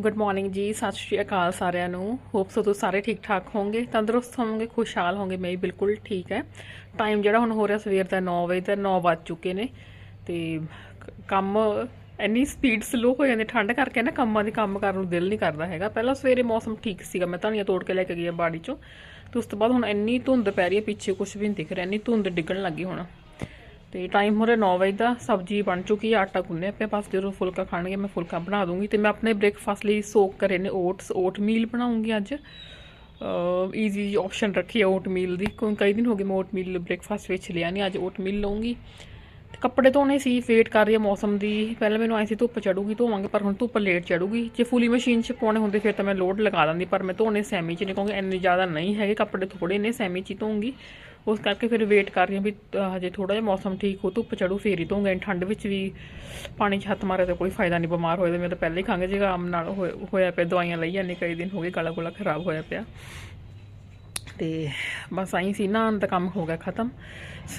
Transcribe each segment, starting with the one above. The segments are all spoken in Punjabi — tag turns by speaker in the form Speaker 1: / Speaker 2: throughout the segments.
Speaker 1: ਗੁੱਡ ਮਾਰਨਿੰਗ ਜੀ, ਸਤਿ ਸ਼੍ਰੀ ਅਕਾਲ ਸਾਰਿਆਂ ਨੂੰ। ਹੋਪ ਸੋ ਤੁਸੀਂ ਸਾਰੇ ਠੀਕ ਠਾਕ ਹੋਵੋਗੇ, ਤੰਦਰੁਸਤ ਹੋਵੋਗੇ, ਖੁਸ਼ਹਾਲ ਹੋਵੋਗੇ। ਮੈਂ ਬਿਲਕੁਲ ਠੀਕ ਹੈ। ਟਾਈਮ ਜਿਹੜਾ ਹੁਣ ਹੋ ਰਿਹਾ ਸਵੇਰ ਦਾ 9 ਵਜੇ ਦਾ 9 ਵੱਜ ਚੁੱਕੇ ਨੇ। ਤੇ ਕੰਮ ਇੰਨੀ ਸਪੀਡ ਸਲੋ ਹੋ ਜਾਂਦੀ, ਠੰਡ ਕਰਕੇ ਨਾ ਕੰਮਾਂ ਦੇ ਕੰਮ ਕਰਨ ਨੂੰ ਦਿਲ ਨਹੀਂ ਕਰਦਾ ਹੈਗਾ। ਪਹਿਲਾਂ ਸਵੇਰੇ ਮੌਸਮ ਠੀਕ ਸੀਗਾ, ਮੈਂ ਧਨੀਆ ਤੋੜ ਕੇ ਲੈ ਕੇ ਗਈ ਬਾੜੀ ਚੋਂ। ਤੇ ਉਸ ਤੋਂ ਬਾਅਦ ਹੁਣ ਇੰਨੀ ਧੁੰਦ ਪੈ ਰਹੀ ਹੈ, ਪਿੱਛੇ ਕੁਝ ਵੀ ਨਹੀਂ ਦਿਖ ਰਿਹਾ, ਇੰਨੀ ਧੁੰਦ ਡਿੱਗਣ ਲੱਗੀ ਹੁਣ। ਤੇ ਟਾਈਮ ਹੋ ਰਿਹਾ 9 ਵਜੇ ਦਾ ਸਬਜ਼ੀ ਬਣ ਚੁੱਕੀ ਹੈ ਆਟਾ ਗੁੰਨੇ ਆਪਣੇ ਪਾਸ ਜਦੋਂ ਫੁਲਕਾ ਖਾਣਗੇ, ਮੈਂ ਫੁਲਕਾ ਬਣਾ ਦੂੰਗੀ ਤੇ ਮੈਂ ਆਪਣੇ ਬ੍ਰੇਕਫਾਸਟ ਲਈ ਸੋਕ ਕਰੇ ਨੇ ਓਟਸ ਓਟ ਮੀਲ ਬਣਾਉਂਗੀ ਅੱਜ। ਈਜ਼ੀ ਆਪਸ਼ਨ ਰੱਖੀ ਹੈ ਓਟ ਮੀਲ ਦੀ। ਕੋਈ ਕਈ ਦਿਨ ਹੋ ਗਏ ਮੈਂ ਓਟ ਮੀਲ ਬ੍ਰੇਕਫਾਸਟ ਵਿੱਚ ਲਿਆ ਨਹੀਂ ਅੱਜ ਓਟ ਮੀਲ ਲਵਾਂਗੀ ਤੇ ਕੱਪੜੇ ਧੋਣੇ ਸੀ ਵੇਟ ਕਰ ਰਹੀ ਹੈ ਮੌਸਮ ਦੀ। ਪਹਿਲਾਂ ਮੈਨੂੰ ਆਈ ਸੀ, ਧੁੱਪ ਚੜੂਗੀ ਧੋਵਾਂਗੇ, ਪਰ ਹੁਣ ਧੁੱਪ ਲੇਟ ਚੜੂਗੀ। ਜੇ ਫੁੱਲੀ ਮਸ਼ੀਨ 'ਚ ਪਾਉਣੇ ਹੁੰਦੇ ਫਿਰ ਤਾਂ ਮੈਂ ਲੋਡ ਲਗਾ ਦਿੰਦੀ, ਪਰ ਮੈਂ ਧੋਣੇ ਸੈਮੀ 'ਚ ਨਹੀਂ ਕਿਉਂਕਿ ਇੰਨੇ ਜ਼ਿਆਦਾ ਨਹੀਂ ਹੈਗੇ ਕੱਪੜੇ ਥੋੜੇ ਨੇ ਸੈਮੀ 'ਚ ਹੀ ਧੋਉਂਗੀ ਉਸ ਕਰਕੇ ਫਿਰ ਵੇਟ ਕਰ ਰਹੀ ਹਾਂ ਵੀ ਹਜੇ ਥੋੜਾ ਜਿਹਾ ਮੌਸਮ ਠੀਕ ਹੋ, ਧੁੱਪ ਚੜੂ, ਫੇਰ ਹੀ ਧੋਂਗੇ। ਠੰਡ ਵਿੱਚ ਵੀ ਪਾਣੀ 'ਚ ਹੱਥ ਮਾਰੇ ਤਾਂ ਕੋਈ ਫਾਇਦਾ ਨਹੀਂ, ਬਿਮਾਰ ਹੋਏ ਤਾਂ ਮੈਂ ਤਾਂ ਪਹਿਲਾਂ ਹੀ ਖੰਘ ਜਿਹਾ ਆਮ ਨਾਲ ਹੋਇਆ- ਪਿਆ, ਦਵਾਈਆਂ ਲਈ ਜਾਂਦੇ, ਕਈ ਦਿਨ ਹੋ ਗਏ, ਗਲਾ ਗੁਲਾ ਖਰਾਬ ਹੋਇਆ ਪਿਆ। ਤੇ ਬਸ ਆਈ ਸੀ ਨਹਾਉਣ ਦਾ ਕੰਮ ਹੋ ਗਿਆ ਖਤਮ।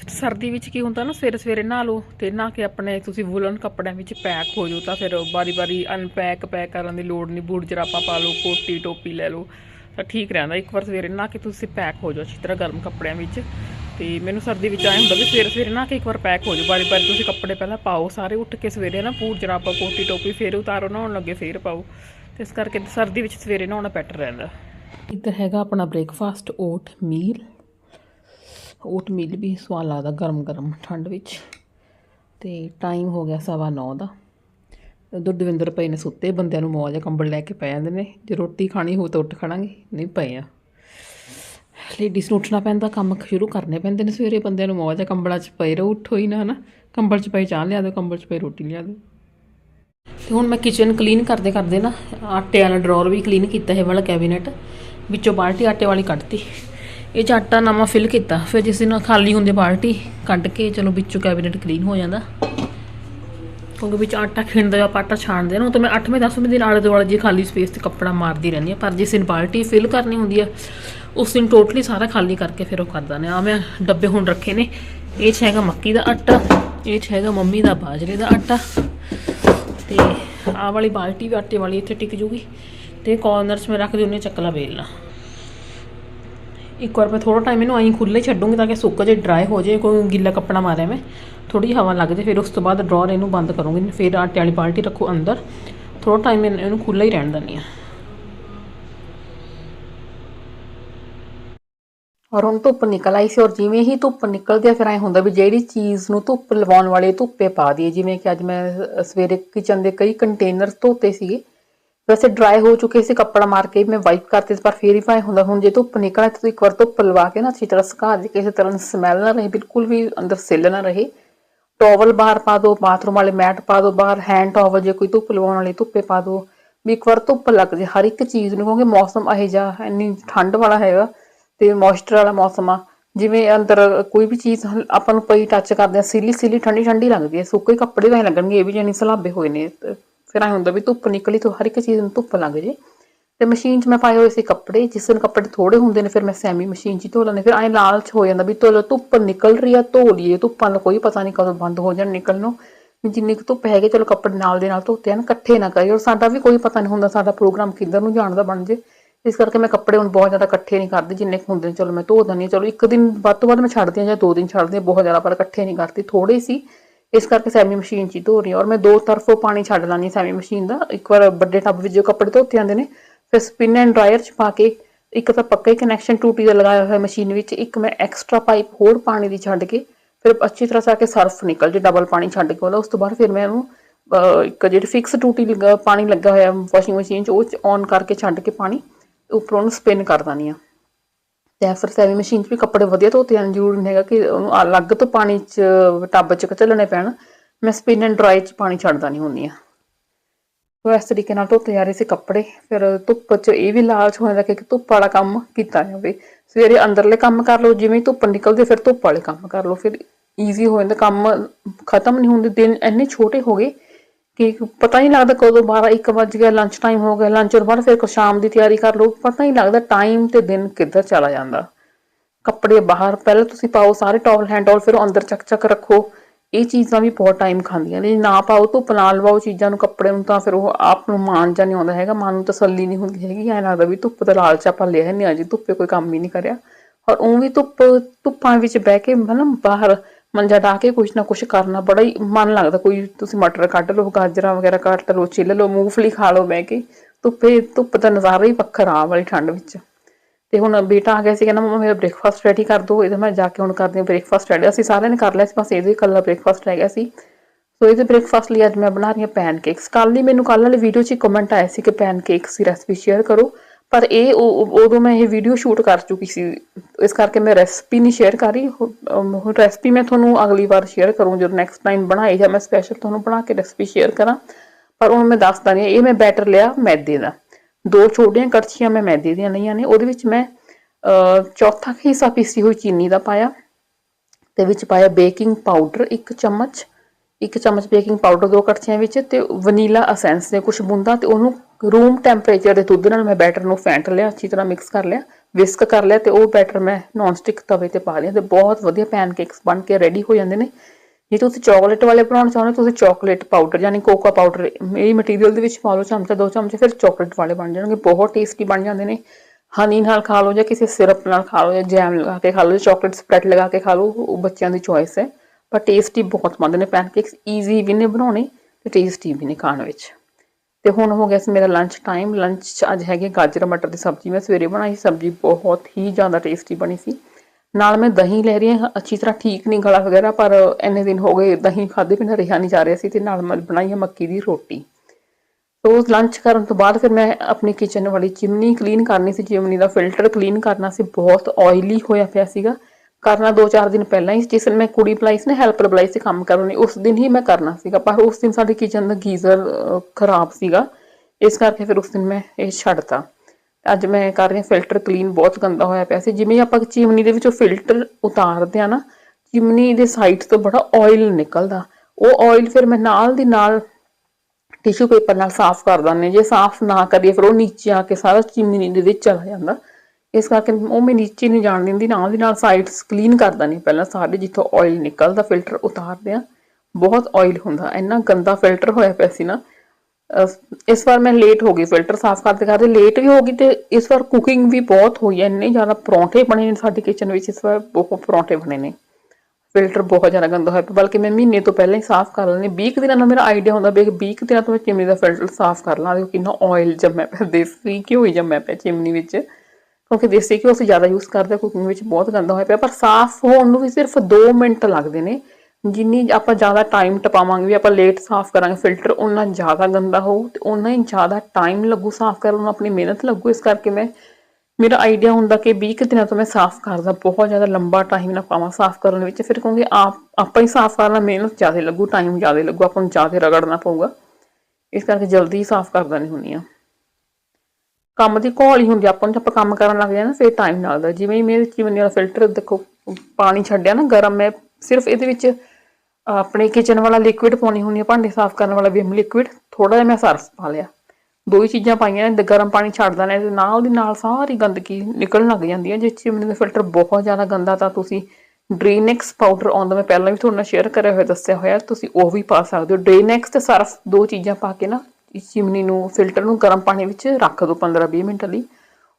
Speaker 1: ਸਰਦੀ ਵਿੱਚ ਕੀ ਹੁੰਦਾ ਨਾ, ਸਵੇਰੇ ਸਵੇਰੇ ਨਹਾ ਲਓ ਤੇ ਨਹਾ ਕੇ ਆਪਣੇ ਤੁਸੀਂ ਵੂਲਨ ਕੱਪੜਿਆਂ ਵਿੱਚ ਪੈਕ ਹੋ ਜਾਓ ਤਾਂ ਫਿਰ ਬਾਰੀ-ਬਾਰੀ ਅਨਪੈਕ ਪੈਕ ਕਰਨ ਦੀ ਲੋੜ ਨਹੀਂ ਬੂਟ ਜਰਾਪਾ ਪਾ ਲਓ, ਕੋਟੀ, ਟੋਪੀ ਲੈ ਲਓ। ਤਾਂ ਠੀਕ ਰਹਿੰਦਾ। ਇੱਕ ਵਾਰ ਸਵੇਰੇ ਨਹਾ ਕੇ ਤੁਸੀਂ ਪੈਕ ਹੋ ਜਾਓ, ਅੱਛੀ ਤਰ੍ਹਾਂ ਗਰਮ ਕੱਪੜਿਆਂ ਵਿੱਚ। ਤੇ ਮੈਨੂੰ ਸਰਦੀ ਵਿੱਚ ਆਏ ਹੁੰਦਾ ਵੀ ਸਵੇਰੇ ਸਵੇਰੇ ਨਾ ਕਿ ਇੱਕ ਵਾਰ ਪੈਕ ਹੋ ਜਾਓ। ਬਾਰੀ-ਬਾਰੀ ਤੁਸੀਂ ਕੱਪੜੇ ਪਹਿਲਾਂ ਪਾਓ, ਸਾਰੇ ਉੱਠ ਕੇ ਸਵੇਰੇ ਨਾ ਬੂਟ ਜਰਾਪਾ ਕੋਟੀ ਟੋਪੀ ਫੇਰ ਉਤਾਰੋ, ਨਹਾਉਣ ਲੱਗੇ ਫੇਰ ਪਾਓ। ਤੇ ਇਸ ਕਰਕੇ ਸਰਦੀ ਵਿੱਚ ਸਵੇਰੇ ਨਹਾਉਣਾ ਬੈਟਰ ਰਹਿੰਦਾ। ਇੱਧਰ ਹੈਗਾ ਆਪਣਾ ਬ੍ਰੇਕਫਾਸਟ ਓਟ ਮੀਲ ਓਟ ਮੀਲ ਵੀ ਸਵਾਦ ਲੱਗਦਾ ਗਰਮ ਗਰਮ ਠੰਡ ਵਿੱਚ। ਤੇ ਟਾਈਮ ਹੋ ਗਿਆ ਸਵਾ ਨੌ ਦਾ। ਉਧਰ ਦਵਿੰਦਰ ਪਏ ਨੇ ਸੁੱਤੇ ਬੰਦਿਆਂ ਨੂੰ ਮੌਜ ਆ, ਕੰਬਲ ਲੈ ਕੇ ਪੈ ਜਾਂਦੇ ਨੇ। ਜੇ ਰੋਟੀ ਖਾਣੀ ਹੋ ਤਾਂ ਉੱਠ ਖੜਾਂਗੇ। ਨਹੀਂ ਪਏ ਆ। ਲੇਡੀਜ਼ ਨੂੰ ਉੱਠਣਾ ਪੈਂਦਾ ਕੰਮ ਸ਼ੁਰੂ ਕਰਨੇ ਪੈਂਦੇ ਨੇ ਸਵੇਰੇ ਬੰਦਿਆਂ ਨੂੰ ਮੌਜ ਆ। ਕੰਬਲਾਂ 'ਚ ਪਏ ਰਹੋ ਉੱਠੋ ਹੀ ਨਾ ਹਨਾ। ਕੰਬਲ 'ਚ ਪਏ ਚਾਹ ਲਿਆ ਦਿਓ ਕੰਬਲ 'ਚ ਪਏ ਰੋਟੀ ਲਿਆ ਦਿਓ। ਤੇ ਹੁਣ ਮੈਂ ਕਿਚਨ ਕਲੀਨ ਕਰਦੇ ਕਰਦੇ ਨਾ ਆਟੇ ਵਾਲਾ ਡਰਾਅਰ ਵੀ ਕਲੀਨ ਕੀਤਾ ਇਹ ਵਾਲਾ ਕੈਬਿਨਟ ਵਿੱਚੋਂ ਬਾਲਟੀ ਆਟੇ ਵਾਲੀ ਕੱਢਤੀ। ਇਹ 'ਚ ਆਟਾ ਨਵਾਂ ਫਿਲ ਕੀਤਾ। ਫਿਰ ਜਿਸ ਦਿਨ ਖਾਲੀ ਹੁੰਦੇ ਬਾਲਟੀ ਕੱਢ ਕੇ ਚਲੋ ਵਿੱਚੋਂ ਕੈਬਿਨਟ ਕਲੀਨ ਹੋ ਜਾਂਦਾ। ਕਿਉਂਕਿ ਵਿੱਚ ਆਟਾ ਖਿੰਡਦਾ ਜਾਂ ਆਟਾ ਛਾਣਦੇ ਨਾ, ਉਹ ਤਾਂ ਮੈਂ 8ਵੇਂ 10ਵੇਂ ਦਿਨ ਆਲੇ ਦੁਆਲੇ ਜੀ ਖਾਲੀ ਸਪੇਸ ਤੇ ਕੱਪੜਾ ਮਾਰਦੀ ਰਹਿੰਦੀ ਆ ਪਰ ਜਿਸ ਦਿਨ ਬਾਲਟੀ ਫਿਲ ਕਰਨੀ ਹੁੰਦੀ ਆ, ਉਸ ਦਿਨ ਟੋਟਲੀ ਸਾਰਾ ਖਾਲੀ ਕਰਕੇ ਫਿਰ ਉਹ ਕਰਦਾ ਨੇ। ਆ ਮੈਂ ਡੱਬੇ ਹੁਣ ਰੱਖੇ ਨੇ। ਇਹ 'ਚ ਹੈਗਾ ਮੱਕੀ ਦਾ ਆਟਾ, ਇਹ 'ਚ ਹੈਗਾ ਮੰਮੀ ਦਾ ਬਾਜਰੇ ਦਾ ਆਟਾ ਤੇ ਆਹ ਵਾਲੀ ਬਾਲਟੀ ਵੀ ਆਟੇ ਵਾਲੀ ਇੱਥੇ ਟਿਕ ਜੂਗੀ ਤੇ ਕਾਰਨਰ 'ਚ ਮੈਂ ਰੱਖ ਦਿੰਦੀ ਹਾਂ ਚੱਕਲਾ ਵੇਲਣਾ। ਇੱਕ ਵਾਰ ਮੈਂ ਥੋੜਾ ਟਾਈਮ ਇਹਨੂੰ ਆਈ ਖੁੱਲੇ ਛੱਡੂੰਗੀ ਤਾਂ ਕਿ ਸੁੱਕ ਜੇ ਡਰਾਈ ਹੋ ਜਾਏ ਕੋਈ ਗਿੱਲਾ ਕੱਪੜਾ ਮਾਰਿਆ ਮੈਂ ਥੋੜੀ ਹਵਾ ਲੱਗ ਜੇ, ਫਿਰ ਉਸ ਤੋਂ ਬਾਅਦ ਡਰਾਅਰ ਇਹਨੂੰ ਬੰਦ ਕਰੂੰਗੀ। ਫਿਰ ਆਟੇ ਵਾਲੀ ਬਾਲਟੀ ਰੱਖੋ ਅੰਦਰ। ਥੋੜਾ ਟਾਈਮ ਇਹਨੂੰ ਖੁੱਲਾ ਹੀ ਰਹਿਣ ਦਿੰਦੀ ਆ ਔਰ ਹੁਣ ਧੁੱਪ ਨਿਕਲ ਆਈ ਸੀ ਔਰ ਜਿਵੇਂ ਹੀ ਧੁੱਪ ਨਿਕਲਦੀ ਆ, ਫਿਰ ਐ ਹੁੰਦਾ ਵੀ ਜਿਹੜੀ ਚੀਜ਼ ਨੂੰ ਧੁੱਪ ਲਵਾਉਣ ਵਾਲੇ ਧੁੱਪੇ ਪਾ ਦਈਏ। ਜਿਵੇਂ ਕਿ ਅੱਜ ਮੈਂ ਸਵੇਰੇ ਕਿਚਨ ਦੇ ਕਈ ਕੰਟੇਨਰ ਧੋਤੇ ਸੀਗੇ। ਵੈਸੇ ਡਰਾਈ ਹੋ ਚੁੱਕੇ ਸੀ ਕੱਪੜਾ ਮਾਰ ਕੇ, ਮੈਂ ਵਾਈਪ ਕਰਤੇ ਸੀ, ਪਰ ਫੇਰ ਹੀ ਭਾਵੇਂ ਹੁੰਦਾ, ਹੁਣ ਜੇ ਧੁੱਪ ਨਿਕਲੇ ਤਾਂ ਇੱਕ ਵਾਰ ਧੁੱਪ ਲਵਾ ਕੇ ਨਾ ਅੱਛੀ ਤਰ੍ਹਾਂ ਸੁਕਾ ਦੇ, ਕਿਸੇ ਤਰ੍ਹਾਂ ਸਮੈਲ ਨਾ ਰਹੇ, ਬਿਲਕੁਲ ਵੀ ਅੰਦਰ ਸਿੱਲ ਨਾ ਰਹੇ। ਟਾਵਲ ਬਾਹਰ ਪਾ ਦਿਓ ਬਾਥਰੂਮ ਵਾਲੇ ਮੈਟ ਪਾ ਦਿਓ ਬਾਹਰ ਹੈਂਡ ਟਾਵਲ ਜੇ ਕੋਈ ਧੁੱਪ ਲਵਾਉਣ ਵਾਲੀ ਧੁੱਪੇ ਪਾ ਦਿਓ ਵੀ ਇੱਕ ਵਾਰ ਧੁੱਪ ਲੱਗ ਜੇ, ਹਰ ਇੱਕ ਚੀਜ਼ ਨੂੰ, ਕਿਉਂਕਿ ਮੌਸਮ ਇਹ ਜਿਹਾ, ਇੰਨੀ ਠੰਡ ਵਾਲਾ ਹੈਗਾ ਤੇ ਮੋਇਸਚਰ ਵਾਲਾ ਮੌਸਮ ਆ, ਜਿਵੇਂ ਅੰਦਰ ਕੋਈ ਵੀ ਚੀਜ਼ ਆਪਾਂ ਨੂੰ ਪਈ ਟੱਚ ਕਰਦੇ ਆ ਸਿੱਲੀ ਸਿੱਲੀ ਠੰਡੀ ਠੰਡੀ ਲੱਗਦੀ ਹੈ, ਸੁੱਕੇ ਕੱਪੜੇ ਤਾਂ ਲੱਗਣਗੇ, ਇਹ ਵੀ ਜਾਨੀ ਸਲਾਬੇ ਹੋਏ ਨੇ ਫਿਰ ਐਂ ਹੁੰਦਾ ਵੀ ਧੁੱਪ ਨਿਕਲੀ ਤਾਂ ਹਰ ਇੱਕ ਚੀਜ਼ ਨੂੰ ਧੁੱਪ ਲੱਗ ਜੇ। ਤੇ ਮਸ਼ੀਨ 'ਚ ਮੈਂ ਪਾਏ ਹੋਏ ਸੀ ਕੱਪੜੇ, ਜਿਸ ਦਿਨ ਕੱਪੜੇ ਥੋੜੇ ਹੁੰਦੇ ਨੇ ਫਿਰ ਮੈਂ ਸੈਮੀ ਮਸ਼ੀਨ 'ਚ ਹੀ ਧੋ ਲੈਂਦੇ ਫਿਰ ਐਂ ਲਾਲਚ ਹੋ ਜਾਂਦਾ ਵੀ ਧੋ ਧੁੱਪ ਨਿਕਲ ਰਹੀ ਆ, ਧੋ ਲਈਏ। ਧੁੱਪਾਂ ਦਾ ਕੋਈ ਪਤਾ ਨਹੀਂ ਕਦੋਂ ਬੰਦ ਹੋ ਜਾਣ ਨਿਕਲਣ। ਨੂੰ ਵੀ ਜਿੰਨੀ ਕੁ ਧੁੱਪ ਹੈਗੇ, ਚਲੋ ਕੱਪੜੇ ਨਾਲ ਦੇ ਨਾਲ ਧੋਤੇ ਹਨ, ਇਕੱਠੇ ਨਾ ਕਰੀਏ। ਔਰ ਸਾਡਾ ਵੀ ਕੋਈ ਪਤਾ ਨਹੀਂ ਹੁੰਦਾ ਸਾਡਾ ਪ੍ਰੋਗਰਾਮ ਕਿੱਧਰ ਨੂੰ ਜਾਣ ਦਾ ਬਣ ਜੇ। ਇਸ ਕਰਕੇ ਮੈਂ ਕੱਪੜੇ ਹੁਣ ਬਹੁਤ ਜ਼ਿਆਦਾ ਇਕੱਠੇ ਨਹੀਂ ਕਰਦੀ, ਜਿੰਨੇ ਕੁ ਹੁੰਦੇ ਨੇ। ਚਲੋ ਮੈਂ ਧੋ ਦਿੰਦੀ ਹਾਂ। ਚਲੋ ਇੱਕ ਦਿਨ, ਵੱਧ ਤੋਂ ਵੱਧ ਮੈਂ ਛੱਡਦੀ ਹਾਂ ਜਾਂ ਦੋ ਦਿਨ ਛੱਡਦੀ ਹਾਂ, ਬਹੁਤ ਜ਼ਿਆਦਾ ਪਰ ਇਕੱਠੇ ਨਹੀਂ ਕਰਦੀ। ਥੋੜੇ ਸੀ ਇਸ ਕਰਕੇ ਸੈਮੀ ਮਸ਼ੀਨ 'ਚ ਹੀ ਧੋ ਰਹੀ ਹਾਂ। ਔਰ ਮੈਂ ਦੋ ਤਰਫੋਂ ਪਾਣੀ ਛੱਡ ਲਾਂਗੀ ਸੈਮੀ ਮਸ਼ੀਨ ਦਾ। ਇੱਕ ਵਾਰ ਵੱਡੇ ਟੱਬ ਵਿੱਚ ਜੋ ਕੱਪੜੇ ਧੋਤੇ ਜਾਂਦੇ ਨੇ, ਫਿਰ ਸਪਿਨ ਐਂਡ ਡਰਾਇਰ 'ਚ ਪਾ ਕੇ ਇੱਕ ਤਾਂ ਪੱਕਾ ਹੀ ਕਨੈਕਸ਼ਨ ਟੂਟੀ ਦਾ ਲਗਾਇਆ ਹੋਇਆ ਮਸ਼ੀਨ ਵਿੱਚ, ਇੱਕ ਮੈਂ ਐਕਸਟਰਾ ਪਾਈਪ ਹੋਰ ਪਾਣੀ ਦੀ ਛੱਡ ਕੇ, ਫਿਰ ਅੱਛੀ ਤਰ੍ਹਾਂ ਸਾ ਕੇ ਸਰਫ ਨਿਕਲ ਜੇ ਡਬਲ ਪਾਣੀ ਛੱਡ ਕੇ ਉਹਦਾ ਉਸ ਤੋਂ ਬਾਅਦ ਫਿਰ ਮੈਂ ਉਹਨੂੰ ਇੱਕ ਜਿਹੜੀ ਫਿਕਸ ਟੂਟੀ ਲੱਗਾ, ਪਾਣੀ ਲੱਗਾ ਹੋਇਆ ਵਾਸ਼ਿੰਗ ਮਸ਼ੀਨ 'ਚ, ਉਹ 'ਚ ਔਨ ਕਰਕੇ ਛੱਡ ਕੇ ਪਾਣੀ ਉੱਪਰੋਂ ਉਹਨੂੰ ਸਪਿਨ ਕਰ ਦਿੰਦੀ ਆ ਤੇ ਫਿਰ ਸੈਵੀ ਮਸ਼ੀਨ 'ਚ ਵੀ ਕੱਪੜੇ ਵਧੀਆ ਧੋਤੇ ਹਨ ਜ਼ਰੂਰੀ ਨਹੀਂ ਹੈਗਾ ਕਿ ਉਹਨੂੰ ਅਲੱਗ ਤੋਂ ਪਾਣੀ 'ਚ ਟੱਬ 'ਚ ਚੱਲਣੇ ਪੈਣ। ਮੈਂ ਸਪਿਨ ਐਂਡ ਡਰਾਈ 'ਚ ਪਾਣੀ ਛੱਡਦਾ ਨਹੀਂ ਹੁੰਦੀ ਆ। ਸੋ ਇਸ ਤਰੀਕੇ ਨਾਲ ਧੋਤੇ ਜਾ ਰਹੇ ਸੀ ਕੱਪੜੇ। ਫਿਰ ਧੁੱਪ 'ਚ ਇਹ ਵੀ ਲਾਲਚ ਹੋ ਜਾਂਦਾ ਕਿ ਧੁੱਪ ਵਾਲਾ ਕੰਮ ਕੀਤਾ ਜਾਵੇ ਸਵੇਰੇ ਅੰਦਰਲੇ ਕੰਮ ਕਰ ਲਓ, ਜਿਵੇਂ ਧੁੱਪ ਨਿਕਲਦੀ ਫਿਰ ਧੁੱਪ ਵਾਲੇ ਕੰਮ ਕਰ ਲਓ। ਫਿਰ ਈਜ਼ੀ ਹੋ ਜਾਂਦਾ, ਕੰਮ ਖਤਮ ਨਹੀਂ ਹੁੰਦੇ। ਦਿਨ ਇੰਨੇ ਛੋਟੇ ਹੋ ਗਏ ਕਿ ਪਤਾ ਨਹੀਂ ਲੱਗਦਾ ਕਦੋਂ 12 1 ਵੱਜ ਗਿਆ ਲੰਚ ਟਾਈਮ ਹੋ ਗਿਆ ਲੰਚ ਤੋਂ ਬਾਅਦ ਫਿਰ ਕੋ ਸ਼ਾਮ ਦੀ ਤਿਆਰੀ ਕਰ ਲਓ, ਪਤਾ ਨਹੀਂ ਲੱਗਦਾ ਟਾਈਮ ਤੇ ਦਿਨ ਕਿੱਧਰ ਚਲਾ ਜਾਂਦਾ। ਕੱਪੜੇ ਬਾਹਰ, ਪਹਿਲਾਂ ਤੁਸੀਂ ਪਾਓ ਸਾਰੇ ਟਾਵਲ ਹੈਂਡ ਫਿਰ ਅੰਦਰ ਚੱਕ ਚੱਕ ਰੱਖੋ। ਇਹ ਚੀਜ਼ਾਂ ਵੀ ਬਹੁਤ ਟਾਈਮ ਖਾਂਦੀਆਂ ਨੇ। ਨਾ ਪਾਓ ਧੁੱਪ ਨਾ ਲਵਾਓ ਚੀਜ਼ਾਂ ਨੂੰ, ਕੱਪੜੇ ਨੂੰ ਤਾਂ ਫਿਰ ਉਹ ਆਪ ਨੂੰ ਮਾਣ ਜਾਂ ਨਹੀਂ ਆਉਂਦਾ ਹੈਗਾ, ਮਨ ਨੂੰ ਤਸੱਲੀ ਨਹੀਂ ਹੁੰਦੀ ਹੈਗੀ। ਐਂ ਲੱਗਦਾ ਵੀ ਧੁੱਪ ਦਾ ਲਾਲਚ ਆਪਾਂ ਲਿਆ ਨਹੀਂ, ਅਜੇ ਧੁੱਪੇ ਕੋਈ ਕੰਮ ਹੀ ਨਹੀਂ ਕਰਿਆ। ਔਰ ਉਹ ਵੀ ਧੁੱਪ, ਧੁੱਪਾਂ ਵਿੱਚ ਬਹਿ ਕੇ ਮਤਲਬ ਬਾਹਰ ਮੰਜਾ ਢਾ ਕੇ ਕੁਛ ਨਾ ਕੁਛ ਕਰਨਾ, ਬੜਾ ਹੀ ਮਨ ਲੱਗਦਾ ਕੋਈ ਤੁਸੀਂ ਮਟਰ ਕੱਢ ਲਓ, ਗਾਜਰਾਂ ਵਗੈਰਾ ਕੱਟ ਲਓ, ਛਿੱਲ ਲਓ, ਮੂੰਗਫਲੀ ਖਾ ਲਓ, ਬਹਿ ਕੇ ਧੁੱਪੇ, ਧੁੱਪ ਦਾ ਨਜ਼ਾਰਾ ਹੀ ਵੱਖਰਾ ਆ ਵਾਲੀ ਠੰਡ ਵਿੱਚ। ਤੇ ਹੁਣ ਬੇਟਾ ਆ ਗਿਆ ਸੀ ਕਹਿੰਦਾ ਮਮਾ, ਮੇਰਾ ਬ੍ਰੇਕਫਾਸਟ ਰੈਡੀ ਕਰ ਦਿਓ ਇਹਦਾ ਮੈਂ ਜਾ ਕੇ ਹੁਣ ਕਰਦੀ ਹਾਂ ਬ੍ਰੇਕਫਾਸਟ ਰੈਡੀ ਅਸੀਂ ਸਾਰਿਆਂ ਨੇ ਕਰ ਲਿਆ ਸੀ, ਬਸ ਇਹਦੇ ਇਕੱਲਾ ਬ੍ਰੇਕਫਾਸਟ ਰਹਿ ਗਿਆ ਸੀ। ਸੋ ਇਹਦੇ ਬ੍ਰੇਕਫਾਸਟ ਲਈ ਅੱਜ ਮੈਂ ਬਣਾ ਰਹੀ ਹਾਂ ਪੈਨਕੇਕਸ ਕੱਲ ਹੀ ਮੈਨੂੰ ਕੱਲ ਵਾਲੀ ਵੀਡੀਓ 'ਚ ਕਮੈਂਟ ਆਇਆ ਸੀ ਕਿ ਪੈਨਕੇਕਸ ਦੀ ਰੈਸਪੀ ਸ਼ੇਅਰ ਕਰੋ। ਪਰ ਇਹ ਉਹ- ਉਦੋਂ ਮੈਂ ਇਹ ਵੀਡੀਓ ਸ਼ੂਟ ਕਰ ਚੁੱਕੀ ਸੀ। ਇਸ ਕਰਕੇ ਮੈਂ ਰੈਸਪੀ ਨਹੀਂ ਸ਼ੇਅਰ ਕਰ ਰਹੀ। ਰੈਸਪੀ ਮੈਂ ਤੁਹਾਨੂੰ ਅਗਲੀ ਵਾਰ ਸ਼ੇਅਰ ਕਰੂੰ, ਜਦੋਂ ਨੈਕਸਟ ਟਾਈਮ ਬਣਾਈ ਜਾਂ ਮੈਂ ਸਪੈਸ਼ਲ ਤੁਹਾਨੂੰ ਬਣਾ ਕੇ ਰੈਸਪੀ ਸ਼ੇਅਰ ਕਰਾਂ। ਪਰ ਹੁਣ ਮੈਂ ਦੱਸਦਾ ਨਹੀਂ, ਇਹ ਮੈਂ ਬੈਟਰ ਲਿਆ ਮੈਦੇ ਦਾ। ਦੋ ਛੋਟੀਆਂ ਕੜਛੀਆਂ ਮੈਂ ਮੈਦੇ ਦੀਆਂ ਲਈਆਂ ਨੇ। ਉਹਦੇ ਵਿੱਚ ਮੈਂ ਚੌਥਾ ਹਿੱਸਾ ਪੀਸੀ ਹੋਈ ਚੀਨੀ ਦਾ ਪਾਇਆ। ਤੇ ਵਿੱਚ ਪਾਇਆ ਬੇਕਿੰਗ ਪਾਊਡਰ ਇੱਕ ਚਮਚ। ਇੱਕ ਚਮਚ ਬੇਕਿੰਗ ਪਾਊਡਰ ਦੋ ਕੜਛੀਆਂ ਵਿੱਚ ਤੇ ਵਨੀਲਾ ਅਸੈਂਸ ਦੇ ਕੁਝ ਬੂੰਦਾਂ ਤੇ ਉਹਨੂੰ ਰੂਮ ਟੈਂਪਰੇਚਰ ਦੇ ਦੁੱਧ ਨਾਲ ਮੈਂ ਬੈਟਰ ਨੂੰ ਫੈਂਟ ਲਿਆ, ਅੱਛੀ ਤਰ੍ਹਾਂ ਮਿਕਸ ਕਰ ਲਿਆ ਵਿਸਕ ਕਰ ਲਿਆ ਤੇ ਉਹ ਬੈਟਰ ਮੈਂ ਨੌਨ ਸਟਿਕ ਤਵੇ ਤੇ ਪਾ ਲਿਆ ਤੇ ਬਹੁਤ ਵਧੀਆ ਪੈਨਕੇਕਸ ਬਣ ਕੇ ਰੈਡੀ ਹੋ ਜਾਂਦੇ ਨੇ। ਜੇ ਤੁਸੀਂ ਚਾਕਲੇਟ ਵਾਲੇ ਬਣਾਉਣਾ ਚਾਹੁੰਦੇ ਹੋ, ਤੁਸੀਂ ਚਾਕਲੇਟ ਪਾਊਡਰ ਯਾਨੀ ਕੋਕਾ ਪਾਊਡਰ ਇਹ ਮਟੀਰੀਅਲ ਦੇ ਵਿੱਚ ਪਾ ਲਓ ਚਮਚਾ, ਦੋ ਚਮਚੇ, ਫਿਰ ਚਾਕਲੇਟ ਵਾਲੇ ਬਣ ਜਾਣਗੇ, ਬਹੁਤ ਟੇਸਟੀ ਬਣ ਜਾਂਦੇ ਨੇ। ਹਨੀ ਨਾਲ ਖਾ ਲਓ ਜਾਂ ਕਿਸੇ ਸਿਰਪ ਨਾਲ ਖਾ ਲਓ ਜਾਂ ਜੈਮ ਲਗਾ ਕੇ ਖਾ ਲਓ ਚਾਕਲੇਟ ਸਪਰੈਡ ਲਗਾ ਕੇ ਖਾ ਲਓ, ਉਹ ਬੱਚਿਆਂ ਦੀ ਚੋਇਸ ਹੈ। ਪਰ ਟੇਸਟੀ ਬਹੁਤ ਬਣਦੇ ਨੇ ਪੈਨਕੇਕਸ ਈਜ਼ੀ ਵੀ ਨੇ ਬਣਾਉਣੇ ਤੇ ਟੇਸਟੀ ਵੀ ਨੇ ਖਾਣ ਵਿੱਚ। ਤੇ ਹੁਣ ਹੋ ਗਿਆ ਸੀ ਮੇਰਾ ਲੰਚ ਟਾਈਮ ਲੰਚ 'ਚ ਅੱਜ ਹੈਗੇ ਗਾਜਰ ਮਟਰ ਦੀ ਸਬਜ਼ੀ। ਮੈਂ ਸਵੇਰੇ ਬਣਾਈ ਸਬਜ਼ੀ, ਬਹੁਤ ਹੀ ਜ਼ਿਆਦਾ ਟੇਸਟੀ ਬਣੀ ਸੀ। ਨਾਲ ਮੈਂ ਦਹੀਂ ਲੈ ਰਹੀ ਹਾਂ। ਅੱਛੀ ਤਰ੍ਹਾਂ ਠੀਕ ਨਹੀਂ ਗਲਾ ਵਗੈਰਾ, ਪਰ ਇੰਨੇ ਦਿਨ ਹੋ ਗਏ ਦਹੀਂ ਖਾਦੇ ਬਿਨਾਂ ਰਿਹਾ ਨਹੀਂ ਜਾ ਰਿਹਾ ਸੀ ਤੇ ਨਾਲ ਮੈਂ ਬਣਾਈ ਹੈ ਮੱਕੀ ਦੀ ਰੋਟੀ। ਸੋ ਲੰਚ ਕਰਨ ਤੋਂ ਬਾਅਦ ਫਿਰ ਮੈਂ ਆਪਣੀ ਕਿਚਨ ਵਾਲੀ ਚਿਮਨੀ ਕਲੀਨ ਕਰਨੀ ਸੀ। ਚਿਮਨੀ ਦਾ ਫਿਲਟਰ ਕਲੀਨ ਕਰਨਾ ਸੀ। ਬਹੁਤ ਆਇਲੀ ਹੋਇਆ ਪਿਆ ਸੀਗਾ। ਕਰਨਾ 2-4 ਦਿਨ ਪਹਿਲਾਂ ਹੀ ਜਿਸ ਦਿਨ ਮੈਂ ਕੁੜੀ ਬੁਲਾਈ ਸੀ ਨਾ ਹੈਲਪਰ ਬੁਲਾਈ ਸੀ ਕੰਮ ਕਰਨ ਲਈ, ਉਸ ਦਿਨ ਹੀ ਮੈਂ ਕਰਨਾ ਸੀਗਾ। ਪਰ ਉਸ ਦਿਨ ਸਾਡੀ ਕਿਚਨ ਦਾ ਗੀਜ਼ਰ ਖਰਾਬ ਸੀਗਾ। ਇਸ ਕਰਕੇ ਫਿਰ ਉਸ ਦਿਨ ਮੈਂ ਇਹ ਛੱਡਤਾ। ਅੱਜ ਮੈਂ ਕਰ ਰਹੀ ਹਾਂ ਫਿਲਟਰ ਕਲੀਨ ਬਹੁਤ ਗੰਦਾ ਹੋਇਆ ਪਿਆ ਸੀ। ਜਿਵੇਂ ਆਪਾਂ ਚਿਮਨੀ ਦੇ ਵਿੱਚੋਂ ਫਿਲਟਰ ਉਤਾਰਦੇ ਆ ਨਾ, ਚਿਮਨੀ ਦੇ ਸਾਈਡ ਤੋਂ ਬੜਾ ਆਇਲ ਨਿਕਲਦਾ। ਉਹ ਆਇਲ ਫਿਰ ਮੈਂ ਨਾਲ ਦੀ ਨਾਲ ਟਿਸ਼ੂ ਪੇਪਰ ਨਾਲ ਸਾਫ਼ ਕਰ ਦਿੰਦੇ ਜੇ ਸਾਫ਼ ਨਾ ਕਰੀਏ, ਫਿਰ ਉਹ ਨੀਚੇ ਆ ਕੇ ਸਾਰਾ ਚਿਮਨੀ ਦੇ ਵਿੱਚ ਚਲਾ ਜਾਂਦਾ। ਇਸ ਕਰਕੇ ਉਹ ਮੈਂ ਨੀਚੇ ਨਹੀਂ ਜਾਣ ਦਿੰਦੀ ਨਾਲ ਦੀ ਨਾਲ ਸਾਈਡਸ ਕਲੀਨ ਕਰ ਦਿੰਦੀ। ਪਹਿਲਾਂ ਸਾਰੇ ਜਿੱਥੋਂ ਆਇਲ ਨਿਕਲਦਾ ਫਿਲਟਰ ਉਤਾਰਦੇ ਆ, ਬਹੁਤ ਆਇਲ ਹੁੰਦਾ। ਇੰਨਾ ਗੰਦਾ ਫਿਲਟਰ ਹੋਇਆ ਪਿਆ ਸੀ ਨਾ। ਇਸ ਵਾਰ ਮੈਂ ਲੇਟ ਹੋ ਗਈ ਫਿਲਟਰ ਸਾਫ਼ ਕਰਦੇ ਕਰਦੇ ਲੇਟ ਵੀ ਹੋ ਗਈ ਤੇ ਇਸ ਵਾਰ ਕੁਕਿੰਗ ਵੀ ਬਹੁਤ ਹੋਈ ਹੈ। ਇੰਨੇ ਜ਼ਿਆਦਾ ਪਰੌਂਠੇ ਬਣੇ ਨੇ ਸਾਡੀ ਕਿਚਨ ਵਿੱਚ, ਇਸ ਵਾਰ ਬਹੁਤ ਪਰੌਂਠੇ ਬਣੇ ਨੇ। ਫਿਲਟਰ ਬਹੁਤ ਜ਼ਿਆਦਾ ਗੰਦਾ ਹੋਇਆ ਬਲਕਿ ਮੈਂ ਮਹੀਨੇ ਤੋਂ ਪਹਿਲਾਂ ਹੀ ਸਾਫ਼ ਕਰ ਲੈਂਦੀ 20 ਕੁ ਦਿਨਾਂ ਨਾਲ ਮੇਰਾ ਆਈਡੀਆ ਹੁੰਦਾ ਵੀ 20 ਕੁ ਦਿਨਾਂ ਤੋਂ ਮੈਂ ਚਿਮਨੀ ਦਾ ਫਿਲਟਰ ਸਾਫ਼ ਕਰ ਲਾਂ। ਦੇਖੋ ਕਿੰਨਾ ਆਇਲ ਜੰਮਿਆ ਪਿਆ, ਦੇਸੀ ਘਿਓ ਹੀ ਜੰਮਿਆ ਪਿਆ ਚਿਮਨੀ ਵਿੱਚ। ਕਿਉਂਕਿ ਦੇਸੀ ਘਿਓ ਅਸੀਂ ਜ਼ਿਆਦਾ ਯੂਜ਼ ਕਰਦੇ ਕੁਕਿੰਗ ਵਿੱਚ ਬਹੁਤ ਗੰਦਾ ਹੋਇਆ ਪਿਆ, ਪਰ ਸਾਫ਼ ਹੋਣ ਨੂੰ ਵੀ ਸਿਰਫ 2 ਮਿੰਟ ਲੱਗਦੇ ਨੇ। ਜਿੰਨੀ ਆਪਾਂ ਜ਼ਿਆਦਾ ਟਾਈਮ ਟਪਾਵਾਂਗੇ ਵੀ ਆਪਾਂ ਲੇਟ ਸਾਫ਼ ਕਰਾਂਗੇ ਫਿਲਟਰ ਉਨਾ ਜ਼ਿਆਦਾ ਗੰਦਾ ਹੋਊ ਤੇ ਉਨਾ ਹੀ ਜ਼ਿਆਦਾ ਟਾਈਮ ਲੱਗੂ ਸਾਫ਼ ਕਰਨ ਨੂੰ, ਆਪਣੀ ਮਿਹਨਤ ਲੱਗੂ। ਇਸ ਕਰਕੇ ਮੈਂ, ਮੇਰਾ ਆਈਡੀਆ ਹੁੰਦਾ ਕਿ 20 ਕੁ ਦਿਨਾਂ ਤੋਂ ਮੈਂ ਸਾਫ਼ ਕਰਦਾ, ਬਹੁਤ ਜ਼ਿਆਦਾ ਲੰਬਾ ਟਾਈਮ ਨਾ ਪਾਵਾਂ ਸਾਫ਼ ਕਰਨ ਵਿੱਚ। ਫਿਰ ਕਹੂੰਗੀ, ਆਪ, ਆਪਾਂ ਹੀ ਸਾਫ਼ ਕਰਨਾ ਮਿਹਨਤ ਜ਼ਿਆਦਾ ਲੱਗੂ ਟਾਈਮ ਜ਼ਿਆਦਾ ਲੱਗੂ, ਆਪਾਂ ਨੂੰ ਜ਼ਿਆਦਾ ਰਗੜਨਾ ਪਊਗਾ। ਇਸ ਕਰਕੇ ਜਲਦੀ ਹੀ ਸਾਫ਼ ਕਰ ਦੇਣੀ ਹੁੰਦੀ ਆ ਕੰਮ ਦੀ ਘੋਲ ਹੀ ਹੁੰਦੀ ਆ, ਆਪਾਂ ਨੂੰ ਜੇ ਆਪਾਂ ਕੰਮ ਕਰਨ ਲੱਗ ਜਾਂਦੇ ਨਾ ਫਿਰ ਟਾਈਮ ਲੱਗਦਾ। ਜਿਵੇਂ ਹੀ ਮੇਰੇ ਚਿਮਨੀ ਵਾਲਾ ਫਿਲਟਰ ਦੇਖੋ ਪਾਣੀ ਛੱਡਿਆ ਨਾ ਗਰਮ ਮੈਂ ਸਿਰਫ ਇਹਦੇ ਵਿੱਚ ਆਪਣੇ ਕਿਚਨ ਵਾਲਾ ਲਿਕੁਇਡ ਪਾਉਣੀ ਹੁੰਦੀ ਆ ਭਾਂਡੇ ਸਾਫ਼ ਕਰਨ ਵਾਲਾ ਵਿਮ ਲਿਕੁਇਡ ਥੋੜਾ ਜਿਹਾ ਮੈਂ ਸਰਫ ਪਾ ਲਿਆ। ਦੋ ਹੀ ਚੀਜ਼ਾਂ ਪਾਈਆਂ ਨੇ ਗਰਮ ਪਾਣੀ ਛੱਡਦਾ ਦੇਣਾ ਤੇ ਨਾਲ ਦੀ ਨਾਲ ਸਾਰੀ ਗੰਦਗੀ ਨਿਕਲਣ ਲੱਗ ਜਾਂਦੀ ਹੈ ਜੇ ਚਿਮਨੀ ਦਾ ਫਿਲਟਰ ਬਹੁਤ ਜ਼ਿਆਦਾ ਗੰਦਾ ਤਾਂ ਤੁਸੀਂ ਡਰੇਨੈਕਸ ਪਾਊਡਰ ਆਉਂਦਾ ਮੈਂ ਪਹਿਲਾਂ ਵੀ ਤੁਹਾਡੇ ਨਾਲ ਸ਼ੇਅਰ ਕਰਿਆ ਹੋਇਆ ਦੱਸਿਆ ਹੋਇਆ ਤੁਸੀਂ ਉਹ ਵੀ ਪਾ ਸਕਦੇ ਹੋ। ਡਰੇਨੈਕਸ ਤੇ ਸਰਫ ਦੋ ਚੀਜ਼ਾਂ ਪਾ ਕੇ ਨਾ ਚਿਮਨੀ ਨੂੰ ਫਿਲਟਰ ਨੂੰ ਗਰਮ ਪਾਣੀ ਵਿੱਚ ਰੱਖ ਦਿਓ 15-20 ਮਿੰਟ ਲਈ।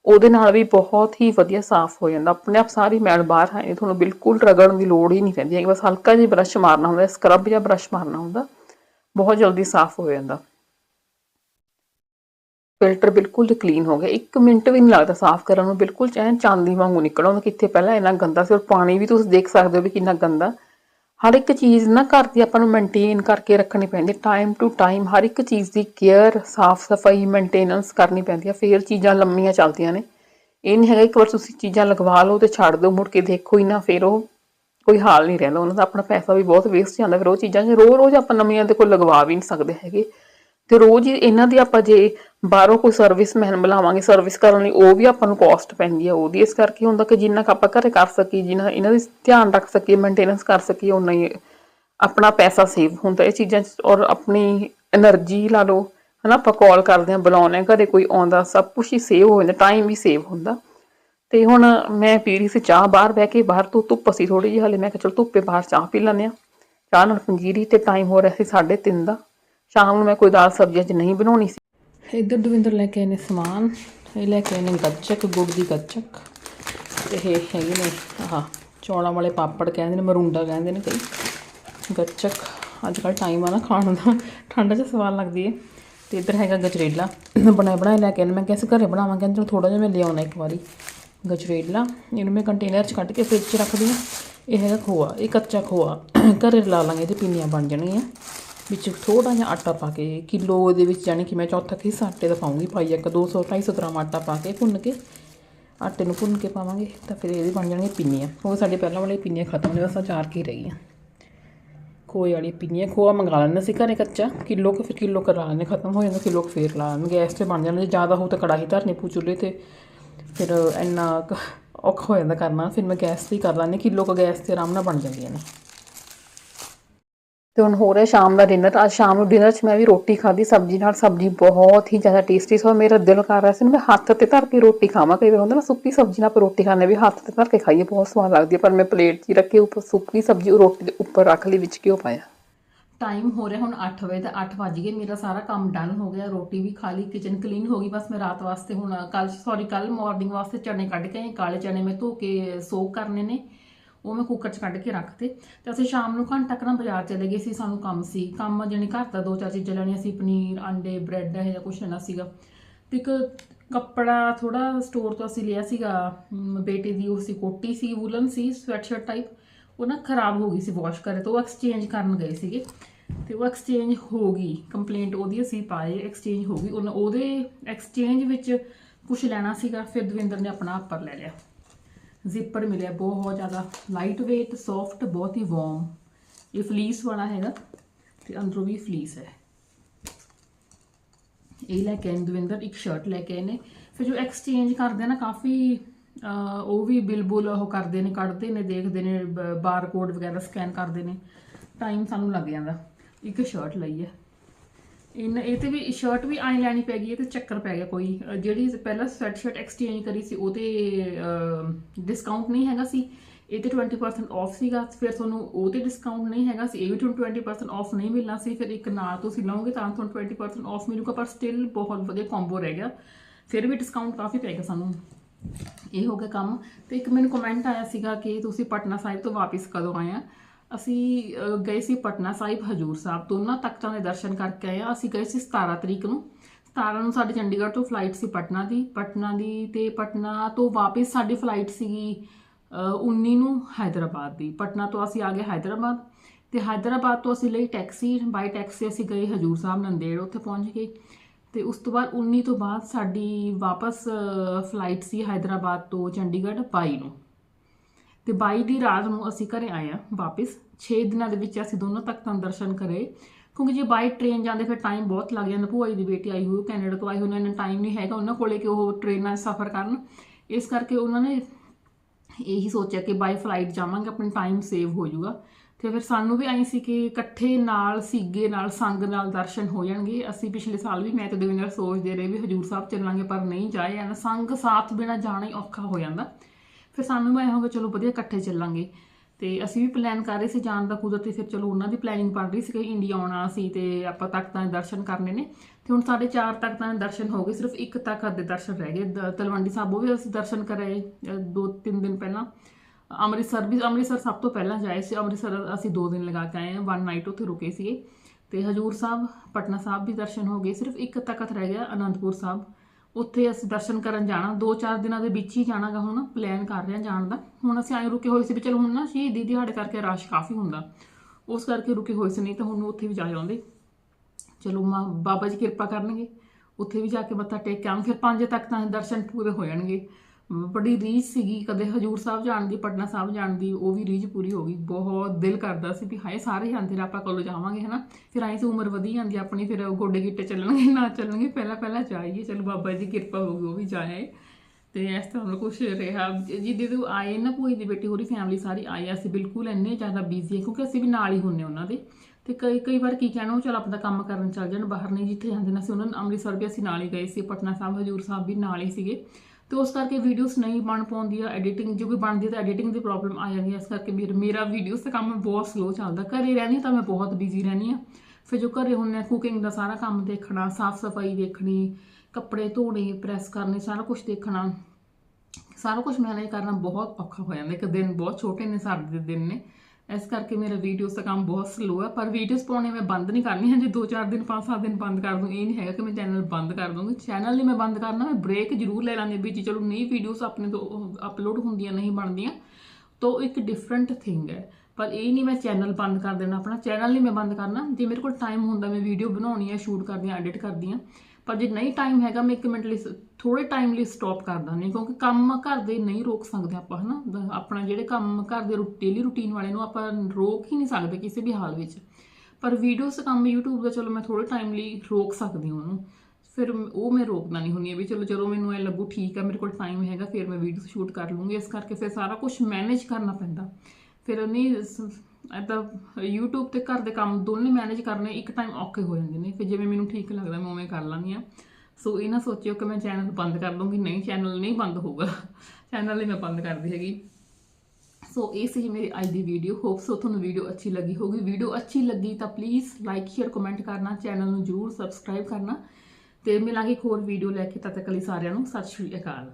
Speaker 1: ਉਹਦੇ ਨਾਲ ਵੀ ਬਹੁਤ ਹੀ ਵਧੀਆ ਸਾਫ਼ ਹੋ ਜਾਂਦਾ। ਆਪਣੇ ਆਪ ਸਾਰੀ ਮੈਲ ਬਾਹਰ ਆਏ ਤੁਹਾਨੂੰ ਬਿਲਕੁਲ ਰਗੜਨ ਦੀ ਲੋੜ ਹੀ ਨਹੀਂ ਪੈਂਦੀ। ਹੈਗੀ ਬਸ ਹਲਕਾ ਜਿਹਾ ਬ੍ਰਸ਼ ਮਾਰਨਾ ਹੁੰਦਾ ਸਕਰਬ ਜਾਂ ਬ੍ਰਸ਼ ਮਾਰਨਾ ਹੁੰਦਾ, ਬਹੁਤ ਜਲਦੀ ਸਾਫ਼ ਹੋ ਜਾਂਦਾ। ਫਿਲਟਰ ਬਿਲਕੁਲ ਕਲੀਨ ਹੋ ਗਿਆ। 1 ਮਿੰਟ ਵੀ ਨਹੀਂ ਲੱਗਦਾ ਸਾਫ਼ ਕਰਨ ਨੂੰ। ਬਿਲਕੁਲ ਚਾਹੇ ਚਾਂਦੀ ਵਾਂਗੂ ਨਿਕਲ ਆਉਂਦਾ ਕਿੱਥੇ ਪਹਿਲਾਂ ਇੰਨਾ ਗੰਦਾ ਸੀ, ਔਰ ਪਾਣੀ ਵੀ ਤੁਸੀਂ ਦੇਖ ਸਕਦੇ ਹੋ ਵੀ ਕਿੰਨਾ ਗੰਦਾ। ਹਰ ਇੱਕ ਚੀਜ਼ ਨਾ ਘਰ ਦੀ ਆਪਾਂ ਨੂੰ ਮੇਨਟੇਨ ਕਰਕੇ ਰੱਖਣੀ ਪੈਂਦੀ ਟਾਈਮ ਟੂ ਟਾਈਮ ਹਰ ਇੱਕ ਚੀਜ਼ ਦੀ ਕੇਅਰ ਸਾਫ਼ ਸਫ਼ਾਈ ਮੇਨਟੇਨੈਂਸ ਕਰਨੀ ਪੈਂਦੀ ਹੈ। ਫੇਰ ਚੀਜ਼ਾਂ ਲੰਮੀਆਂ ਚੱਲਦੀਆਂ ਨੇ। ਇਹ ਨਹੀਂ ਹੈਗਾ ਇੱਕ ਵਾਰ ਤੁਸੀਂ ਚੀਜ਼ਾਂ ਲਗਵਾ ਲਓ ਤੇ ਛੱਡ ਦਿਓ, ਮੁੜ ਕੇ ਦੇਖੋ ਹੀ ਨਾ, ਫੇਰ ਉਹ ਕੋਈ ਹਾਲ ਨਹੀਂ ਰਹਿੰਦਾ। ਉਹਨਾਂ ਦਾ ਆਪਣਾ ਪੈਸਾ ਵੀ ਬਹੁਤ ਵੇਸਟ ਜਾਂਦਾ। ਫਿਰ ਉਹ ਚੀਜ਼ਾਂ 'ਚ ਰੋਜ਼-ਰੋਜ਼ ਆਪਾਂ ਨਵੀਆਂ ਦੇ ਕੋਲ ਲਗਵਾ ਵੀ ਨਹੀਂ ਸਕਦੇ ਹੈਗੇ। ਤੇ ਰੋਜ਼ ਹੀ ਇਹਨਾਂ ਦੀ ਆਪਾਂ ਜੇ ਬਾਹਰੋਂ ਕੋਈ ਸਰਵਿਸ ਮੈਨ ਬੁਲਾਵਾਂਗੇ ਸਰਵਿਸ ਕਰਨ ਲਈ ਉਹ ਵੀ ਆਪਾਂ ਨੂੰ ਕੋਸਟ ਪੈਂਦੀ ਹੈ ਉਹਦੀ ਇਸ ਕਰਕੇ ਹੁੰਦਾ ਕਿ ਜਿੰਨਾ ਆਪਾਂ ਘਰੇ ਕਰ ਸਕੀ ਜਿੰਨਾ ਇਹਨਾਂ ਦੀ ਧਿਆਨ ਰੱਖ ਸਕੀਏ ਮੇਨਟੇਨੈਂਸ ਕਰ ਸਕੀਏ ਉਨਾ ਹੀ ਆਪਣਾ ਪੈਸਾ ਸੇਵ ਹੁੰਦਾ। ਇਹ ਚੀਜ਼ਾਂ 'ਚ ਔਰ ਆਪਣੀ એનર્ਜੀ ਲਾ ਲਓ, ਹਨਾ, ਆਪਾਂ ਕਾਲ ਕਰਦੇ ਆ ਬੁਲਾਉਨੇ ਘਰੇ ਕੋਈ ਆਉਂਦਾ, ਸਭ ਕੁਝ ਹੀ ਸੇਵ ਹੋ ਜਾਂਦਾ ਟਾਈਮ ਵੀ ਸੇਵ ਹੁੰਦਾ। ਤੇ ਹੁਣ ਮੈਂ ਪੀ ਰਹੀ ਸੀ ਚਾਹ ਬਾਹਰ, ਬਹਿ ਕੇ ਬਾਹਰ ਤੋਂ ਧੁੱਪ ਸੀ ਥੋੜੀ ਜਿਹੀ, ਹਲੇ ਮੈਂ ਕਿਹਾ ਚਲ ਧੁੱਪੇ ਬਾਹਰ ਚਾਹ ਪੀ ਲੈਂਦੇ ਆ ਚਾਹ ਨਾਲ ਪੰਜੀਰੀ ਤੇ ਟਾਈਮ ਹੋ ਰਿਹਾ ਸੀ 3:30 ਦਾ। ਸ਼ਾਮ ਨੂੰ ਮੈਂ ਕੋਈ ਦਾਲ ਸਬਜ਼ੀ ਅੱਜ ਨਹੀਂ ਬਣਾਉਣੀ ਸੀ। ਇੱਧਰ ਦਵਿੰਦਰ ਲੈ ਕੇ ਆਏ ਨੇ ਸਮਾਨ, ਇਹ ਲੈ ਕੇ ਆਏ ਨੇ ਗੱਚਕ, ਗੁੜ ਦੀ ਗੱਚਕ। ਤੇ ਇਹ ਹੈਗੇ ਨੇ, ਆਹ, ਚੌਲਾਂ ਵਾਲੇ ਪਾਪੜ ਕਹਿੰਦੇ ਨੇ, ਮਰੂੰਡਾ ਕਹਿੰਦੇ ਨੇ ਕਈ। ਗੱਚਕ ਅੱਜ ਕੱਲ ਟਾਈਮ ਆ ਨਾ ਖਾਣ ਦਾ, ਠੰਡ 'ਚ ਸਵਾਦ ਲੱਗਦੀ ਹੈ ਤੇ ਇੱਧਰ ਹੈਗਾ ਗਜਰੇਲਾ ਬਣਾਇਆ ਬਣਾਇਆ ਲੈ ਕੇ ਆਏ ਨੇ। ਮੈਂ ਕਿਹਾ ਸੀ ਘਰੇ ਬਣਾਵਾਂ ਕਹਿੰਦੇ ਚਲੋ ਥੋੜਾ ਜਿਹਾ ਮੈਂ ਲਿਆਉਣਾ ਇੱਕ ਵਾਰੀ। ਗਜਰੇਲਾ, ਇਹਨੂੰ ਮੈਂ ਕੰਟੇਨਰ 'ਚ ਕੱਢ ਕੇ ਫ੍ਰਿਜ 'ਚ ਰੱਖਦੀ ਹਾਂ ਇਹ ਹੈਗਾ ਖੋਆ, ਇਹ ਕੱਚਾ ਖੋਆ। ਘਰੇ ਲਾ ਲਾਂਗੇ ਤੇ ਪਿੰਨੀਆਂ ਬਣ ਜਾਣਗੀਆਂ। ਵਿੱਚ ਥੋੜਾ ਜਿਹਾ ਆਟਾ ਪਾ ਕੇ, ਕਿਲੋ ਦੇ ਵਿੱਚ ਯਾਨੀ ਕਿ ਮੈਂ ਚੌਥਾ ਕੁ ਹਿੱਸਾ ਆਟੇ ਦਾ ਪਾਉਂਗੀ ਪਾਈ ਇੱਕ 200 250 ਗ੍ਰਾਮ ਆਟਾ ਪਾ ਕੇ ਭੁੰਨ ਕੇ, ਆਟੇ ਨੂੰ ਭੁੰਨ ਕੇ ਪਾਵਾਂਗੇ, ਤਾਂ ਫਿਰ ਇਹਦੇ ਬਣ ਜਾਣਗੀਆਂ ਪਿੰਨੀਆਂ। ਉਹ ਸਾਡੇ ਪਹਿਲਾਂ ਵਾਲੇ ਪਿੰਨੀਆਂ ਖਤਮ ਨੇ, ਬਸ ਚਾਰ ਕੀ ਰਹਿ ਗਈਆਂ ਖੋਏ ਵਾਲੀ ਪਿੰਨੀਆਂ, ਖੋਆ ਮੰਗਾ ਲੈਂਦੇ ਸੀ ਘਰੇ ਕੱਚਾ, ਕਿਲੋ ਕੁ ਫਿਰ ਕਿਲੋ ਕਰਾ ਲੈਂਦੇ, ਖਤਮ ਹੋ ਜਾਂਦਾ, ਕਿਲੋ ਕੁ ਫੇਰ ਲਾ ਲੈਂਦੇ, ਗੈਸ ਤੇ ਬਣ ਜਾਂਦੇ, ਜੇ ਜ਼ਿਆਦਾ ਹੋ ਤਾਂ ਕੜਾਹੀ ਧਰਨੀ ਪੂ ਚੁੱਲ੍ਹੇ ਤੇ, ਫਿਰ ਇੰਨਾ ਕੁ ਔਖਾ ਹੋ ਜਾਂਦਾ ਕਰਨਾ, ਫਿਰ ਮੈਂ ਗੈਸ ਤੇ ਹੀ ਕਰ ਲੈਂਦੀ, ਕਿਲੋ ਕੁ ਗੈਸ ਤੇ ਆਰਾਮ ਨਾਲ ਬਣ ਜਾਂਦੀਆਂ ਨੇ। ਤੇ ਹੁਣ ਹੋ ਰਿਹਾ ਸ਼ਾਮ ਦਾ ਡਿਨਰ ਅੱਜ ਸ਼ਾਮ ਨੂੰ ਡਿਨਰ 'ਚ ਮੈਂ ਵੀ ਰੋਟੀ ਖਾਧੀ, ਸਬਜ਼ੀ ਨਾਲ, ਸਬਜ਼ੀ ਬਹੁਤ ਹੀ ਜ਼ਿਆਦਾ ਟੇਸਟੀ ਸੀ ਔਰ ਮੇਰਾ ਦਿਲ ਕਰ ਰਿਹਾ ਸੀ ਨਾ ਮੈਂ ਹੱਥ ਤੇ ਧਰ ਕੇ ਰੋਟੀ ਖਾਵਾਂ, ਕਈ ਵਾਰ ਹੁੰਦਾ ਨਾ ਸੁੱਕੀ ਸਬਜ਼ੀ ਨਾਲ ਆਪਾਂ ਰੋਟੀ ਖਾਂਦੇ ਵੀ ਹੱਥ ਤੇ ਧਰ ਕੇ ਖਾਈਏ, ਬਹੁਤ ਸਵਾਦ ਲੱਗਦੀ ਹੈ, ਪਰ ਮੈਂ ਪਲੇਟ 'ਚ ਹੀ ਰੱਖੀ ਉੱਪਰ ਸੁੱਕੀ ਸਬਜ਼ੀ ਉਹ ਰੋਟੀ ਦੇ ਉੱਪਰ ਰੱਖ ਲਈ, ਵਿੱਚ ਘਿਓ ਪਾਇਆ। ਟਾਈਮ ਹੋ ਰਿਹਾ ਹੁਣ 8 ਵਜੇ ਦਾ 8 ਵੱਜ ਗਏ, ਮੇਰਾ ਸਾਰਾ ਕੰਮ ਡਨ ਹੋ ਗਿਆ, ਰੋਟੀ ਵੀ ਖਾ ਲਈ ਕਿਚਨ ਕਲੀਨ ਹੋ ਗਈ, ਬਸ ਮੈਂ ਰਾਤ ਵਾਸਤੇ ਹੁਣ ਕੱਲ ਸੌਰੀ ਕੱਲ ਮਾਰਨਿੰਗ ਵਾਸਤੇ ਚਨੇ ਕੱਢ ਕੇ ਆਈ, ਕਾਲੇ ਚਨੇ ਮੈਂ ਧੋ ਕੇ ਸੋਕ ਕਰਨੇ ਨੇ। ਉਹ ਮੈਂ ਕੁੱਕਰ 'ਚ ਕੱਢ ਕੇ ਰੱਖਤੇ ਤੇ ਅਸੀਂ ਸ਼ਾਮ ਨੂੰ ਘੰਟਾ ਕੁ ਨਾ ਬਾਜ਼ਾਰ ਚਲੇ ਗਏ ਸੀ, ਸਾਨੂੰ ਕੰਮ ਸੀ। ਕੰਮ ਜਾਣੀ ਘਰ ਦਾ ਦੋ ਚਾਰ ਚੀਜ਼ਾਂ ਲੈਣੀਆਂ ਸੀ, ਪਨੀਰ, ਆਂਡੇ, ਬ੍ਰੈਡ ਇਹ ਜਾਂ ਕੁਛ ਲੈਣਾ ਸੀਗਾ। ਤੇ ਇੱਕ ਕੱਪੜਾ ਥੋੜਾ ਸਟੋਰ ਤੋਂ ਅਸੀਂ ਲਿਆ ਸੀਗਾ ਬੇਟੇ ਦੀ ਉਹ ਸੀ, ਕੋਟੀ ਸੀ ਵੂਲਨ ਸੀ ਸਵੈਟਸ਼ਰਟ ਟਾਈਪ ਉਹ ਨਾ ਖਰਾਬ ਹੋ ਗਈ ਸੀ ਵਾਸ਼ ਕਰੇ ਤੋਂ, ਉਹ ਐਕਸਚੇਂਜ ਕਰਨ ਗਏ ਸੀਗੇ। ਤੇ ਉਹ ਐਕਸਚੇਂਜ ਹੋ ਗਈ ਕੰਪਲੇਂਟ ਉਹਦੀ ਅਸੀਂ ਪਾਏ ਐਕਸਚੇਂਜ ਹੋ ਗਈ। ਉਹਨ- ਉਹਦੇ ਐਕਸਚੇਂਜ ਵਿੱਚ ਕੁਝ ਲੈਣਾ ਸੀਗਾ, ਫਿਰ ਦਵਿੰਦਰ ਨੇ ਆਪਣਾ ਉੱਪਰ ਲੈ ਲਿਆ। ਜ਼ਿੱਪਰ ਮਿਲਿਆ, ਬਹੁਤ ਜ਼ਿਆਦਾ ਲਾਈਟ weight ਸੌਫਟ ਬਹੁਤ ਹੀ ਵਾਰਮ ਇਹ ਫਲੀਸ ਵਾਲਾ ਹੈਗਾ ਤੇ ਅੰਦਰੋਂ ਵੀ ਫਲੀਸ ਹੈ। ਇਹ ਲੈ ਕੇ ਆਏ ਨੇ ਦਵਿੰਦਰ, ਇੱਕ ਸ਼ਰਟ ਲੈ ਕੇ ਆਏ ਨੇ। ਫਿਰ ਜੋ ਐਕਸਚੇਂਜ ਕਰਦੇ ਆ ਨਾ, ਕਾਫੀ ਉਹ ਵੀ ਬਿਲ ਬੁਲ ਉਹ ਕਰਦੇ ਨੇ, ਕੱਢਦੇ ਨੇ, ਦੇਖਦੇ ਨੇ ਬਾਰਕੋਡ ਵਗੈਰਾ ਸਕੈਨ ਕਰਦੇ ਨੇ। ਟਾਈਮ ਸਾਨੂੰ ਲੱਗ ਜਾਂਦਾ। ਇੱਕ ਸ਼ਰਟ ਲਈ ਹੈ ਇਨ ਇਹ ਤੇ ਵੀ ਸ਼ਰਟ ਵੀ ਆਈ ਲੈਣੀ ਪੈ ਗਈ ਹੈ ਤੇ ਚੱਕਰ ਪੈ ਗਿਆ ਕੋਈ। ਜਿਹੜੀ ਪਹਿਲਾਂ ਸਵੈਟ ਸ਼ਰਟ ਐਕਸਚੇਂਜ ਕਰੀ ਸੀ, ਉਹ ਤੇ ਡਿਸਕਾਊਂਟ ਨਹੀਂ ਹੈਗਾ ਸੀ। ਇਹ ਤੇ 20% ਆਫ ਸੀਗਾ। ਫਿਰ ਤੁਹਾਨੂੰ ਉਹ ਤੇ ਡਿਸਕਾਊਂਟ ਨਹੀਂ ਹੈਗਾ ਸੀ। ਇਹ ਵੀ ਤੁਹਾਨੂੰ 20% ਆਫ ਨਹੀਂ ਮਿਲਣਾ ਸੀ। ਫਿਰ ਇੱਕ ਨਾਲ ਤੁਸੀਂ ਲਓਗੇ ਤਾਂ ਤੁਹਾਨੂੰ 20% ਆਫ ਮਿਲੂਗਾ, ਪਰ ਸਟਿਲ ਬਹੁਤ ਵਧੀਆ ਕੰਬੋ ਰਹਿ ਗਿਆ। ਫਿਰ ਵੀ ਡਿਸਕਾਊਂਟ ਕਾਫੀ ਪੈ ਗਿਆ ਸਾਨੂੰ। ਇਹ ਹੋ ਗਿਆ ਕੰਮ। ਤੇ ਇੱਕ ਮੈਨੂੰ ਕਮੈਂਟ ਆਇਆ ਸੀਗਾ ਕਿ ਤੁਸੀਂ ਪਟਨਾ ਸਾਹਿਬ ਤੋਂ ਵਾਪਸ ਕਦੋਂ ਆਏ ਆ? ਅਸੀਂ ਗਏ ਸੀ ਪਟਨਾ ਸਾਹਿਬ ਹਜੂਰ ਸਾਹਿਬ ਦੋਨਾਂ ਤਖਤਾਂ ਦੇ ਦਰਸ਼ਨ ਕਰਕੇ ਆਏ ਆ ਅਸੀਂ ਗਏ ਸੀ 17 ਤਰੀਕ ਨੂੰ। 17 ਨੂੰ ਸਾਡੇ ਚੰਡੀਗੜ੍ਹ ਤੋਂ ਫਲਾਈਟ ਸੀ ਪਟਨਾ ਦੀ। ਪਟਨਾ ਦੀ ਤੇ ਪਟਨਾ ਤੋਂ ਵਾਪਸ ਸਾਡੀ ਫਲਾਈਟ ਸੀਗੀ ਅਹ, 19 ਨੂੰ ਹੈਦਰਾਬਾਦ ਦੀ। ਪਟਨਾ ਤੋਂ ਅਸੀਂ ਆ ਗਏ ਹੈਦਰਾਬਾਦ ਤੇ ਹੈਦਰਾਬਾਦ ਤੋਂ ਅਸੀਂ ਲਈ ਟੈਕਸੀ। ਬਾਈ ਟੈਕਸੀ ਅਸੀਂ ਗਏ ਹਜੂਰ ਸਾਹਿਬ ਨੰਦੇੜ ਉੱਥੇ ਪਹੁੰਚ ਗਏ। ਤੇ ਉਸ ਤੋਂ ਬਾਅਦ 19 ਤੋਂ ਬਾਅਦ ਸਾਡੀ ਵਾਪਸ ਫਲਾਈਟ ਸੀ ਹੈਦਰਾਬਾਦ ਤੋਂ ਚੰਡੀਗੜ੍ਹ 22 ਨੂੰ। ਤੇ 22 ਦੀ ਰਾਤ ਨੂੰ ਅਸੀਂ ਘਰੇ ਆਏ ਆ ਵਾਪਸ। 6 ਦਿਨਾਂ ਦੇ ਵਿੱਚ ਅਸੀਂ ਦੋਨੋਂ ਤੱਕ ਤਾਂ ਦਰਸ਼ਨ ਕਰੇ। ਕਿਉਂਕਿ ਜੇ ਬਾਈ ਟ੍ਰੇਨ ਜਾਂਦੇ, ਫਿਰ ਟਾਈਮ ਬਹੁਤ ਲੱਗ ਜਾਂਦਾ। ਭੂਆ ਜੀ ਦੀ ਬੇਟੀ ਆਈ ਹੋਈ ਕੈਨੇਡਾ ਤੋਂ ਆਈ ਹੋਈ, ਉਹਨਾਂ ਨੇ ਟਾਈਮ ਨਹੀਂ ਹੈਗਾ। ਉਹਨਾਂ ਕੋਲੇ ਕਿ ਉਹ ਟ੍ਰੇਨਾਂ 'ਚ ਸਫ਼ਰ ਕਰਨ। ਇਸ ਕਰਕੇ ਉਹਨਾਂ ਨੇ ਇਹੀ ਸੋਚਿਆ ਕਿ ਬਾਈ ਫਲਾਈਟ ਜਾਵਾਂਗੇ, ਆਪਣਾ ਟਾਈਮ ਸੇਵ ਹੋ ਜਾਊਗਾ। ਤੇ ਫਿਰ ਸਾਨੂੰ ਵੀ ਆਈ ਸੀ ਕਿ ਇਕੱਠੇ ਨਾਲ, ਸੀਗੇ ਨਾਲ, ਸੰਗ ਨਾਲ ਦਰਸ਼ਨ ਹੋ ਜਾਣਗੇ। ਅਸੀਂ ਪਿਛਲੇ ਸਾਲ ਵੀ, ਮੈਂ ਤੇ ਦੇਵਿੰਦਰ ਸੋਚਦੇ ਰਹੇ ਵੀ ਹਜੂਰ ਸਾਹਿਬ ਚੱਲਾਂਗੇ, ਪਰ ਨਹੀਂ ਜਾਏ। ਜਾਂਦਾ ਸੰਗ ਸਾਥ ਬਿਨਾ ਜਾਣਾ ਹੀ ਔਖਾ ਹੋ ਜਾਂਦਾ। ਫਿਰ ਸਾਨੂੰ ਵੀ ਮੈਂ ਹੋਗਾ ਚਲੋ ਵਧੀਆ, ਇਕੱਠੇ ਚੱਲਾਂਗੇ। ਤੇ ਅਸੀਂ ਵੀ ਪਲਾਨ ਕਰ ਰਹੇ ਸੀ ਜਾਣ ਦਾ ਕੁਦਰਤੀ ਫਿਰ ਚਲੋ ਉਹਨਾਂ ਦੀ ਪਲੈਨਿੰਗ ਬਣ ਰਹੀ ਸੀ ਕਿ ਇੰਡੀਆ ਆਉਣਾ ਸੀ ਤੇ ਆਪਾਂ ਤਖਤਾਂ ਦੇ ਦਰਸ਼ਨ ਕਰਨੇ ਨੇ। ਤੇ ਹੁਣ ਸਾਡੇ ਚਾਰ ਤਖਤਾਂ ਦੇ ਦਰਸ਼ਨ ਹੋ ਗਏ, ਸਿਰਫ ਇੱਕ ਤਖਤ ਦੇ ਦਰਸ਼ਨ ਰਹਿ ਗਏ। ਦ- ਤਲਵੰਡੀ ਸਾਬੋ ਵੀ ਅਸੀਂ ਦਰਸ਼ਨ ਕਰਾਏ ਦੋ ਤਿੰਨ ਦਿਨ ਪਹਿਲਾਂ। ਅੰਮ੍ਰਿਤਸਰ ਵੀ, ਅੰਮ੍ਰਿਤਸਰ ਸਭ ਤੋਂ ਪਹਿਲਾਂ ਜਾਏ ਸੀ। ਅੰਮ੍ਰਿਤਸਰ ਅਸੀਂ ਦੋ ਦਿਨ ਲਗਾ ਕੇ ਆਏ ਹਾਂ ਵਨ ਨਾਈਟ ਉੱਥੇ ਰੁਕੇ ਸੀਗੇ। ਤੇ ਹਜੂਰ ਸਾਹਿਬ, ਪਟਨਾ ਸਾਹਿਬ ਵੀ ਦਰਸ਼ਨ ਹੋ ਗਏ। ਸਿਰਫ ਇੱਕ ਤਖਤ ਰਹਿ ਗਿਆ, ਅਨੰਦਪੁਰ ਸਾਹਿਬ। ਉੱਥੇ ਅਸੀਂ ਦਰਸ਼ਨ ਕਰਨ ਜਾਣਾ, ਦੋ ਚਾਰ ਦਿਨਾਂ ਦੇ ਵਿੱਚ ਹੀ ਜਾਣਾਗਾ ਹੁਣ ਪਲਾਨ ਕਰ ਰਹੇ ਹਾਂ ਜਾਣ ਦਾ। ਹੁਣ ਅਸੀਂ ਐਂ ਰੁਕੇ ਹੋਏ ਸੀ ਵੀ ਚਲੋ ਹੁਣ ਨਾ ਸ਼ਹੀਦੀ ਦਿਹਾੜੇ ਕਰਕੇ ਰਸ਼ ਕਾਫੀ ਹੁੰਦਾ। ਉਸ ਕਰਕੇ ਰੁਕੇ ਹੋਏ ਸੀ, ਨਹੀਂ ਤਾਂ ਹੁਣ ਉੱਥੇ ਵੀ ਜਾ ਆਉਂਦੇ ਚਲੋ ਮਾਂ, ਬਾਬਾ ਜੀ ਕਿਰਪਾ ਕਰਨਗੇ। ਉੱਥੇ ਵੀ ਜਾ ਕੇ ਮੱਥਾ ਟੇਕ ਕੇ ਆਵਾਂਗੇ ਫਿਰ ਪੰਜ ਤੱਕ ਤਾਂ ਦਰਸ਼ਨ ਪੂਰੇ ਹੋ ਜਾਣਗੇ। ਬੜੀ ਰੀਝ ਸੀਗੀ, ਕਦੇ ਹਜੂਰ ਸਾਹਿਬ ਜਾਣ ਦੀ, ਪਟਨਾ ਸਾਹਿਬ ਜਾਣ ਦੀ, ਉਹ ਵੀ ਰੀਝ ਪੂਰੀ ਹੋ ਗਈ। ਬਹੁਤ ਦਿਲ ਕਰਦਾ ਸੀ ਵੀ ਹਾਏ, ਸਾਰੇ ਜਾਂਦੇ ਨੇ ਆਪਾਂ ਕੋਲੋਂ ਜਾਵਾਂਗੇ, ਹਨਾ। ਫਿਰ ਆਈ ਸੀ ਉਮਰ ਵਧੀ ਜਾਂਦੀ ਆਪਣੀ, ਫਿਰ ਗੋਡੇ ਗਿੱਟੇ ਚੱਲਣਗੇ, ਨਾ ਚੱਲਣਗੇ, ਪਹਿਲਾਂ ਪਹਿਲਾਂ ਜਾਈਏ। ਚਲੋ ਬਾਬਾ ਜੀ ਦੀ ਕਿਰਪਾ ਗਈ, ਉਹ ਵੀ ਜਾਏ। ਤੇ ਇਸ ਤਰ੍ਹਾਂ ਦਾ ਕੁਝ ਰਿਹਾ। ਜਿੱਦੇ ਤੋਂ ਆਏ ਨਾ ਭੂਈ ਦੀ ਬੇਟੀ, ਹੋਰੀ ਫੈਮਿਲੀ ਸਾਰੀ ਆਏ, ਅਸੀਂ ਬਿਲਕੁਲ ਇੰਨੇ ਜ਼ਿਆਦਾ ਬਿਜ਼ੀ ਹੈ ਕਿਉਂਕਿ ਅਸੀਂ ਵੀ ਨਾਲ ਹੀ ਹੁੰਨੇ ਉਹਨਾਂ ਦੇ। ਤੇ ਕਈ ਕਈ ਵਾਰ ਕੀ ਕਹਿਣਾ, ਉਹ ਚਲ ਆਪਣਾ ਕੰਮ ਕਰਨ ਚੱਲ ਜਾਣ, ਬਾਹਰ ਨਹੀਂ ਜਿੱਥੇ ਜਾਂਦੇ ਨੇ ਅਸੀਂ ਉਹਨਾਂ ਨੂੰ ਅੰਮ੍ਰਿਤਸਰ ਵੀ ਅਸੀਂ ਨਾਲ ਹੀ ਗਏ ਸੀ, ਪਟਨਾ ਸਾਹਿਬ, ਹਜੂਰ ਸਾਹਿਬ ਵੀ ਨਾਲ ਹੀ ਸੀਗੇ। ਤੇ ਉਸ ਕਰਕੇ ਵੀਡੀਓਜ਼ ਨਹੀਂ ਬਣ ਪਾਉਂਦੀ ਆ ਐਡੀਟਿੰਗ ਜੋ ਵੀ ਬਣਦੀ ਤਾਂ ਐਡੀਟਿੰਗ ਦੀ ਪ੍ਰੋਬਲਮ ਆ ਜਾਂਦੀ ਹੈ ਇਸ ਕਰਕੇ ਮੇਰਾ- ਮੇਰਾ ਵੀਡੀਓਜ਼ ਦਾ ਕੰਮ ਬਹੁਤ ਸਲੋ ਚੱਲਦਾ। ਘਰੇ ਰਹਿੰਦੀ ਤਾਂ ਮੈਂ ਬਹੁਤ ਬਿਜ਼ੀ ਰਹਿੰਦੀ ਆ। ਫਿਰ ਜੋ ਘਰੇ ਹੁੰਨੇ ਕੁਕਿੰਗ ਦਾ ਸਾਰਾ ਕੰਮ ਦੇਖਣਾ, ਸਾਫ਼ ਸਫ਼ਾਈ ਦੇਖਣੀ, ਕੱਪੜੇ ਧੋਣੇ ਪ੍ਰੈਸ ਕਰਨੇ, ਸਾਰਾ ਕੁਝ ਦੇਖਣਾ, ਸਾਰਾ ਕੁਝ ਮੈਨੇਜ ਕਰਨਾ ਬਹੁਤ ਔਖਾ ਹੋ ਜਾਂਦਾ। ਇੱਕ ਦਿਨ ਬਹੁਤ ਛੋਟੇ ਨੇ, ਸਾਡੇ ਦੇ ਦਿਨ ਨੇ। ਇਸ ਕਰਕੇ ਮੇਰਾ ਵੀਡੀਓਜ਼ ਦਾ ਕੰਮ ਬਹੁਤ ਸਲੋ ਹੈ, ਪਰ ਵੀਡੀਓਜ਼ ਪਾਉਣੇ ਮੈਂ ਬੰਦ ਨਹੀਂ ਕਰਨੀ ਹਾਂ ਜੇ 2-4 ਦਿਨ 5-7 ਦਿਨ ਬੰਦ ਕਰ ਦੂੰ, ਇਹ ਨਹੀਂ ਹੈਗਾ ਕਿ ਮੈਂ ਚੈਨਲ ਬੰਦ ਕਰ ਦੂੰਗੀ। ਚੈਨਲ ਨਹੀਂ ਮੈਂ ਬੰਦ ਕਰਨਾ, ਮੈਂ ਬ੍ਰੇਕ ਜ਼ਰੂਰ ਲੈ ਲਾਂਗੀ ਵਿੱਚ ਚਲੋ ਨਹੀਂ ਵੀਡੀਓਜ਼ ਆਪਣੇ ਤੋਂ ਅਪਲੋਡ ਹੁੰਦੀਆਂ, ਨਹੀਂ ਬਣਦੀਆਂ, ਤੋ ਇੱਕ ਡਿਫਰੈਂਟ ਥਿੰਗ ਹੈ। ਪਰ ਇਹ ਨਹੀਂ ਮੈਂ ਚੈਨਲ ਬੰਦ ਕਰ ਦੇਣਾ ਆਪਣਾ ਚੈਨਲ ਨਹੀਂ ਮੈਂ ਬੰਦ ਕਰਨਾ। ਜੇ ਮੇਰੇ ਕੋਲ ਟਾਈਮ ਹੁੰਦਾ, ਮੈਂ ਵੀਡੀਓ ਬਣਾਉਣੀ ਹੈ ਸ਼ੂਟ ਕਰਦੀ ਹਾਂ ਐਡਿਟ ਕਰਦੀ ਹਾਂ ਪਰ ਜੇ ਨਹੀਂ ਟਾਈਮ ਹੈਗਾ, ਮੈਂ 1 ਮਿੰਟ ਲਈ ਥੋੜੇ ਟਾਈਮ ਲਈ ਸਟਾਪ ਕਰ ਦਾਂਗੀ ਕਿਉਂਕਿ ਕੰਮ ਘਰ ਦੇ ਨਹੀਂ ਰੋਕ ਸਕਦੇ ਆਪਾਂ, ਹਨਾ? ਦ- ਆਪਣਾ ਜਿਹੜੇ ਕੰਮ ਘਰ ਦੇ ਡੇਲੀ ਰੂਟੀਨ ਵਾਲੇ ਨੂੰ ਆਪਾਂ ਰੋਕ ਹੀ ਨਹੀਂ ਸਕਦੇ ਕਿਸੇ ਵੀ ਹਾਲ ਵਿੱਚ। ਪਰ ਵੀਡੀਓਸ ਕੰਮ YouTube ਦਾ ਚਲੋ ਮੈਂ ਥੋੜੇ ਟਾਈਮ ਲਈ ਰੋਕ ਸਕਦੀ ਹਾਂ ਉਹਨੂੰ। ਫਿਰ ਉਹ ਮੈਂ ਰੋਕਦਾ ਨਹੀਂ ਹੁੰਦੀ ਵੀ ਚਲੋ ਜਦੋਂ ਮੈਨੂੰ ਇਹ ਲੱਗੂ ਠੀਕ ਆ, ਮੇਰੇ ਕੋਲ ਟਾਈਮ ਹੈਗਾ, ਫਿਰ ਮੈਂ ਵੀਡੀਓ ਸ਼ੂਟ ਕਰ ਲੂੰਗੀ। ਇਸ ਕਰਕੇ ਫਿਰ ਸਾਰਾ ਕੁਝ ਮੈਨੇਜ ਕਰਨਾ ਪੈਂਦਾ। ਫਿਰ ਨਹੀਂ ਐਦਾਂ YouTube ਤੇ ਘਰ ਦੇ ਕੰਮ ਦੋਨੇ ਮੈਨੇਜ ਕਰਨੇ ਇੱਕ ਟਾਈਮ ਔਖੇ ਹੋ ਜਾਂਦੇ ਨੇ, ਫਿਰ ਜਿਵੇਂ ਮੈਨੂੰ ਠੀਕ ਲੱਗਦਾ ਮੈਂ ਉਵੇਂ ਕਰ ਲੈਂਦੀ ਆ ਸੋ ਇਹ ਨਾ ਸੋਚਿਓ ਕਿ ਮੈਂ ਚੈਨਲ ਬੰਦ ਕਰ ਦੂੰਗੀ ਨਹੀਂ ਚੈਨਲ ਨਹੀਂ ਬੰਦ ਹੋਊਗਾ। ਚੈਨਲ ਨਹੀਂ ਮੈਂ ਬੰਦ ਕਰਦੀ ਹੈਗੀ। ਸੋ ਇਹ ਸੀ ਮੇਰੀ ਅੱਜ ਦੀ ਵੀਡੀਓ ਹੋਪ ਸੋ ਤੁਹਾਨੂੰ ਵੀਡੀਓ ਅੱਛੀ ਲੱਗੀ ਹੋਗੀ ਵੀਡੀਓ ਅੱਛੀ ਲੱਗੀ ਤਾਂ ਪਲੀਜ਼ ਲਾਈਕ ਸ਼ੇਅਰ ਕਮੈਂਟ ਕਰਨਾ। ਚੈਨਲ ਨੂੰ ਜਰੂਰ ਸਬਸਕ੍ਰਾਈਬ ਕਰਨਾ। ਤੇ ਮਿਲਾਂਗੇ ਇੱਕ ਹੋਰ ਵੀਡੀਓ ਲੈ ਕੇ। ਤਦ ਤੱਕ ਲਈ ਸਾਰਿਆਂ ਨੂੰ ਸਤਿ ਸ਼੍ਰੀ ਅਕਾਲ।